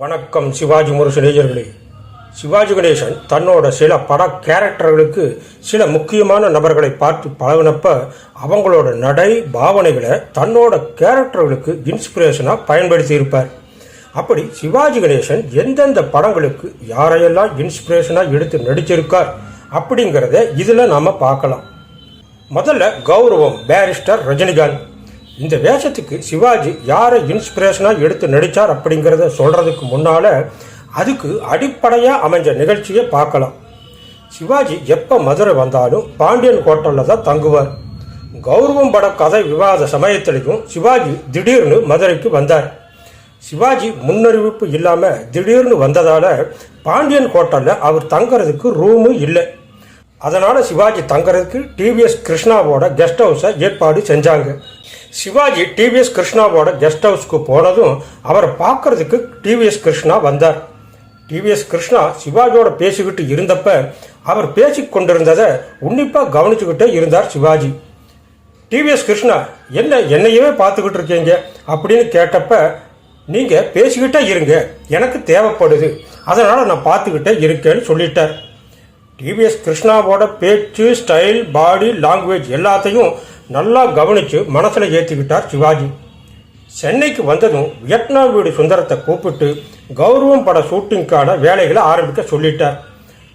வணக்கம் சிவாஜி முரசு நேயர்களே சிவாஜி கணேசன் தன்னோட சில பட கேரக்டர்களுக்கு சில முக்கியமான நபர்களை பார்த்து பழகினப்ப அவங்களோட நடை பாவனைகளை தன்னோட கேரக்டர்களுக்கு இன்ஸ்பிரேஷனாக பயன்படுத்தி இருப்பார் அப்படி சிவாஜி கணேசன் எந்தெந்த படங்களுக்கு யாரையெல்லாம் இன்ஸ்பிரேஷனாக எடுத்து நடிச்சிருக்கார் அப்படிங்கிறத இதில் நாம் பார்க்கலாம். முதல்ல கௌரவம் பேரிஸ்டர் ரஜினிகாந்த். இந்த வேஷத்துக்கு சிவாஜி யாரை இன்ஸ்பிரேஷனாக எடுத்து நடித்தார் அப்படிங்கிறத சொல்கிறதுக்கு முன்னால் அதுக்கு அடிப்படையாக அமைஞ்ச நிகழ்ச்சியை பார்க்கலாம். சிவாஜி எப்போ மதுரை வந்தாலும் பாண்டியன் ஹோட்டலில் தான் தங்குவார். கௌரவம் பட கதை விவாத சமயத்திலையும் சிவாஜி திடீர்னு மதுரைக்கு வந்தார். சிவாஜி முன்னறிவிப்பு இல்லாமல் திடீர்னு வந்ததால் பாண்டியன் ஹோட்டலில் அவர் தங்குறதுக்கு ரூமும் இல்லை. அதனால் சிவாஜி தங்குறதுக்கு டிவிஎஸ் கிருஷ்ணாவோட கெஸ்ட் ஹவுஸை ஏற்பாடு செஞ்சாங்க. சிவாஜி டிவிஎஸ் கிருஷ்ணாவோட கெஸ்ட் ஹவுஸ்க்கு போனதும் அவரை பார்க்கறதுக்கு டிவிஎஸ் கிருஷ்ணா வந்தார். டிவிஎஸ் கிருஷ்ணா சிவாஜியோட பேசிக்கிட்டு இருந்தப்ப அவர் பேசி கொண்டிருந்ததை உன்னிப்பாக கவனிச்சுக்கிட்டே இருந்தார் சிவாஜி. டிவிஎஸ் கிருஷ்ணா என்ன என்னையவே பார்த்துக்கிட்டு இருக்கீங்க? அப்படின்னு கேட்டப்ப நீங்கள் பேசிக்கிட்டே இருங்க எனக்கு தேவைப்படுது. அதனால் நான் பார்த்துக்கிட்டே இருக்கேன்னு சொல்லிட்டார். டிவிஎஸ் கிருஷ்ணாவோட பேச்சு ஸ்டைல் பாடி லாங்குவேஜ் எல்லாத்தையும் நல்லா கவனித்து மனசில் ஏற்றிக்கிட்டார் சிவாஜி. சென்னைக்கு வந்ததும் வியட்நாம் வீடு சுந்தரத்தை கூப்பிட்டு கௌரவம் பட ஷூட்டிங்க்கான வேலைகளை ஆரம்பிக்க சொல்லிட்டார்.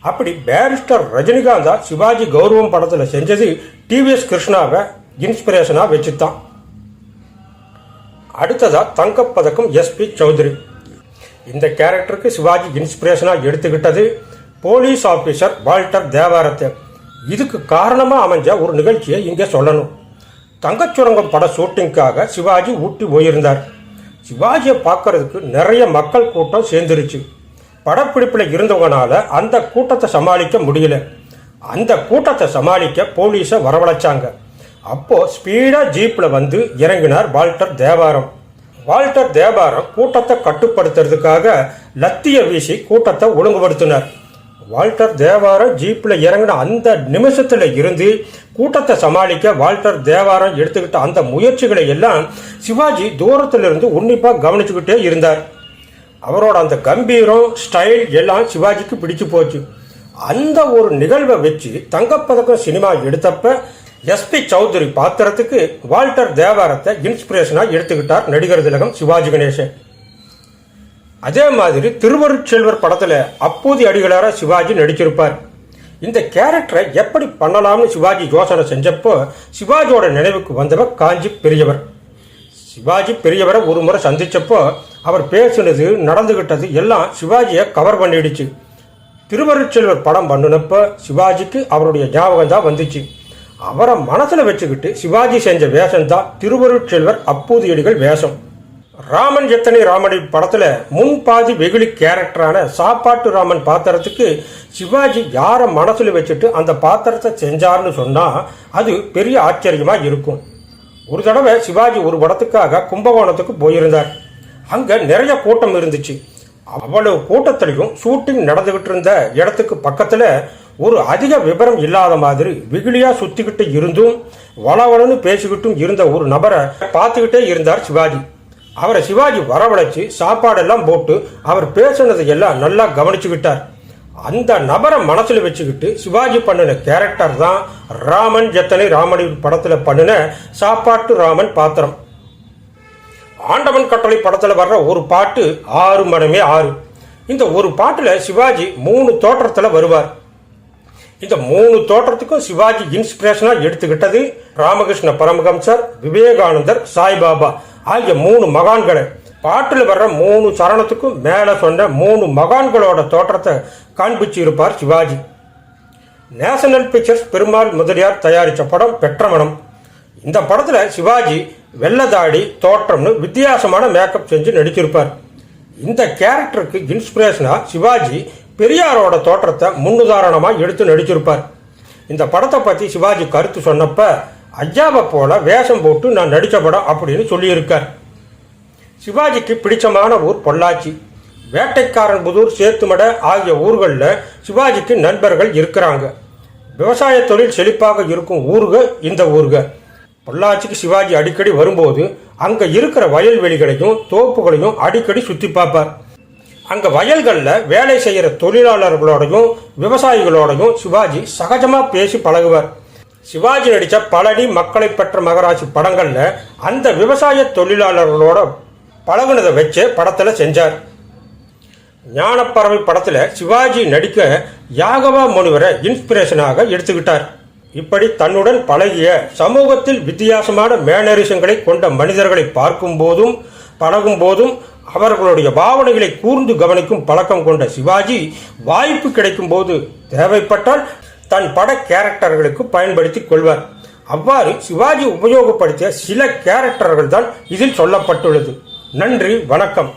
அப்படி பேரிஸ்டர் ரஜினிகாந்தா சிவாஜி கௌரவம் படத்தில் செஞ்சது டிவிஎஸ் கிருஷ்ணாவை இன்ஸ்பிரேஷனாக வச்சுத்தான். அடுத்ததாக தங்கப்பதக்கம் எஸ்பி சௌத்ரி. இந்த கேரக்டருக்கு சிவாஜி இன்ஸ்பிரேஷனாக எடுத்துக்கிட்டது போலீஸ் ஆஃபீஸர் வால்டர் தேவாரத்தை. இதுக்கு காரணமாக அமைஞ்ச ஒரு நிகழ்ச்சியை இங்கே சொல்லணும். தங்கச்சுரங்கம் பட ஷூட்டிங்காக சிவாஜி ஊட்டி போயிருந்தார். சிவாஜியை பார்க்கறதுக்கு நிறைய மக்கள் கூட்டம் சேர்ந்துருச்சு. படப்பிடிப்பில் இருந்தவங்கனால அந்த கூட்டத்தை சமாளிக்க முடியல. அந்த கூட்டத்தை சமாளிக்க போலீஸை வரவழைச்சாங்க. அப்போது ஸ்பீடாக ஜீப்பில் வந்து இறங்கினார் வால்டர் தேவாரம். வால்டர் தேவாரம் கூட்டத்தை கட்டுப்படுத்துறதுக்காக லத்திய வீசி கூட்டத்தை ஒழுங்குபடுத்தினார். வால்டர் தேவாரம் ஜீப்பில் இறங்கின அந்த நிமிஷத்தில் இருந்து கூட்டத்தை சமாளிக்க வால்டர் தேவாரம் எடுத்துக்கிட்ட அந்த முயற்சிகளை எல்லாம் சிவாஜி தூரத்திலிருந்து உன்னிப்பாக கவனிச்சுக்கிட்டே இருந்தார். அவரோட அந்த கம்பீரம் ஸ்டைல் எல்லாம் சிவாஜிக்கு பிடிச்சு போச்சு. அந்த ஒரு நிகழ்வை வச்சு தங்கப்பதக்கம் சினிமா எடுத்தப்ப எஸ்பி சௌத்ரி பாத்திரத்துக்கு வால்டர் தேவாரத்தை இன்ஸ்பிரேஷனாக எடுத்துக்கிட்டார் நடிகர் திலகம் சிவாஜி கணேசன். அதே மாதிரி திருவருட்செல்வர் படத்தில் அப்போது அடிகளார சிவாஜி நடிச்சிருப்பார். இந்த கேரக்டரை எப்படி பண்ணலாம்னு சிவாஜி யோசனை செஞ்சப்போ சிவாஜியோட நினைவுக்கு வந்தவர் காஞ்சி பெரியவர். சிவாஜி பெரியவரை ஒரு முறை சந்தித்தப்போ அவர் பேசினது நடந்துகிட்டது எல்லாம் சிவாஜியை கவர் பண்ணிடுச்சு. திருவருட்செல்வர் படம் பண்ணினப்போ சிவாஜிக்கு அவருடைய ஞாபகம் தான் வந்துச்சு. அவரை மனசில் வச்சுக்கிட்டு சிவாஜி செஞ்ச வேஷம் தான் திருவருட்செல்வர் அப்பூதியடிகள் வேஷம். ராமன் எத்தனை ராமடி படத்தில் முன்பாதி வெகுளி கேரக்டரான சாப்பாட்டு ராமன் பாத்திரத்துக்கு சிவாஜி யாரை மனசில் வச்சுட்டு அந்த பாத்திரத்தை செஞ்சார்னு சொன்னால் அது பெரிய ஆச்சரியமாக இருக்கும். ஒரு தடவை சிவாஜி ஒரு படத்துக்காக கும்பகோணத்துக்கு போயிருந்தார். அங்கே நிறைய கூட்டம் இருந்துச்சு. அவ்வளவு கூட்டத்திலையும் ஷூட்டிங் நடந்துகிட்டு இருந்த இடத்துக்கு பக்கத்தில் ஒரு அதிக விவரம் இல்லாத மாதிரி வெகுளியாக சுற்றிக்கிட்டு இருந்தும் வளவளன்னு பேசிக்கிட்டும் இருந்த ஒரு நபரை பார்த்துக்கிட்டே இருந்தார் சிவாஜி. அவரை சிவாஜி வரவழைச்சு சாப்பாடெல்லாம் போட்டு அவர் பேசுனதை எல்லாம் நல்லா கவனிச்சுக்கிட்டார் அந்த நபரை மனசில் வச்சுக்கிட்டு சிவாஜி பண்ணின கேரக்டர் தான் ராமன் ஜெத்தனை ராமணி படத்தில் பண்ணின சாப்பாட்டு ராமன் பாத்திரம். ஆண்டவன் கட்டளை படத்தில் வர்ற ஒரு பாட்டு ஆறு மனமே ஆறு. இந்த ஒரு பாட்டில் சிவாஜி மூணு தோற்றத்தில் வருவார். இந்த மூணு தோற்றத்துக்கும் சிவாஜி இன்ஸ்பிரேஷனாக எடுத்துக்கிட்டது ராமகிருஷ்ண பரமஹம்சர் விவேகானந்தர் சாய்பாபா. ஆகிய மூணு மகான்களை பாட்டில் வர்ற மூணு சரணத்துக்கும் மேலே சொன்ன மூணு மகான்களோட தோற்றத்தை காண்பிச்சு இருப்பார் சிவாஜி. நேஷனல் பிக்சர்ஸ் பெருமாள் முதலியார் தயாரித்த படம் பெற்றமணம் இந்த படத்தில் சிவாஜி வெள்ளதாடி தோற்றம்னு வித்தியாசமான மேக்கப் செஞ்சு நடிச்சிருப்பார். இந்த கேரக்டருக்கு இன்ஸ்பிரேஷனாக சிவாஜி பெரியாரோட தோற்றத்தை முன்னுதாரணமாக எடுத்து நடிச்சிருப்பார். இந்த படத்தை பற்றி சிவாஜி கருத்து சொன்னப்போ ஐயாவை போல வேஷம் போட்டு நான் நடித்த படம் அப்படின்னு சொல்லியிருக்கார். சிவாஜிக்கு பிடிச்சமான ஊர் பொள்ளாச்சி. வேட்டைக்காரன் புதூர் சேத்துமடை ஆகிய ஊர்களில் சிவாஜிக்கு நண்பர்கள் இருக்கிறாங்க. விவசாய தொழில் செழிப்பாக இருக்கும் ஊருக இந்த ஊருக. பொள்ளாச்சிக்கு சிவாஜி அடிக்கடி வரும்போது அங்கே இருக்கிற வயல்வெளிகளையும் தோப்புகளையும் அடிக்கடி சுற்றி பார்ப்பார். அங்கே வயல்களில் வேலை செய்கிற தொழிலாளர்களோடையும் விவசாயிகளோடையும் சிவாஜி சகஜமாக பேசி பழகுவார். சிவாஜி நடித்த பழனி மக்களை பெற்ற மகராசி படங்களில் அந்த விவசாய தொழிலாளர்களோட பழகுனதை வச்சு படத்தில் செஞ்சார். ஞானப்பறவை படத்தில் சிவாஜி நடிக்க யாகவா முனிவரை இன்ஸ்பிரேஷனாக எடுத்துக்கிட்டார். இப்படி தன்னுடன் பழகிய சமூகத்தில் வித்தியாசமான மேனரிசங்களை கொண்ட மனிதர்களை பார்க்கும் போதும் பழகும் போதும் அவர்களுடைய பாவனைகளை கூர்ந்து கவனிக்கும் பழக்கம் கொண்ட சிவாஜி வாய்ப்பு கிடைக்கும் போது தேவைப்பட்டால் தன் பட கேரக்டர்களுக்கு பயன்படுத்திக் கொள்வார். அவ்வாறு சிவாஜி உபயோகப்படுத்திய சில கேரக்டர்கள் தான் இதில் சொல்லப்பட்டுள்ளது. நன்றி வணக்கம்.